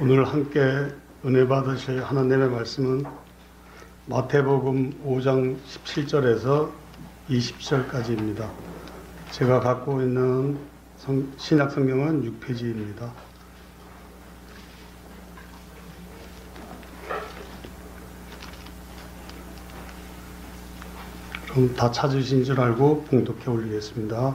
오늘 함께 은혜 받으실 하나님의 말씀은 마태복음 5장 17절에서 20절까지입니다. 제가 갖고 있는 성- 신약 성경은 6페이지입니다. 그럼 다 찾으신 줄 알고 봉독해 올리겠습니다.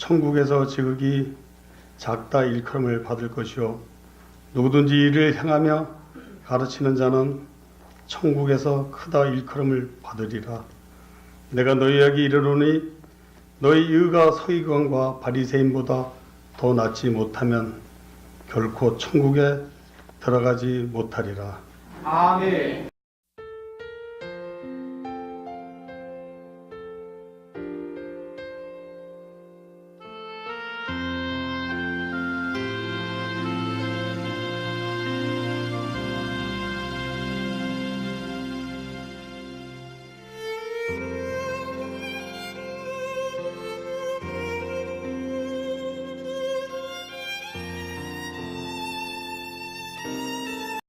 천국에서 지극히 작다 일컬음을 받을 것이요. 누구든지 이를 향하며 가르치는 자는 천국에서 크다 일컬음을 받으리라. 내가 너희에게 이르노니 너희 의가 서기관과 바리새인보다 더 낫지 못하면 결코 천국에 들어가지 못하리라. 아멘.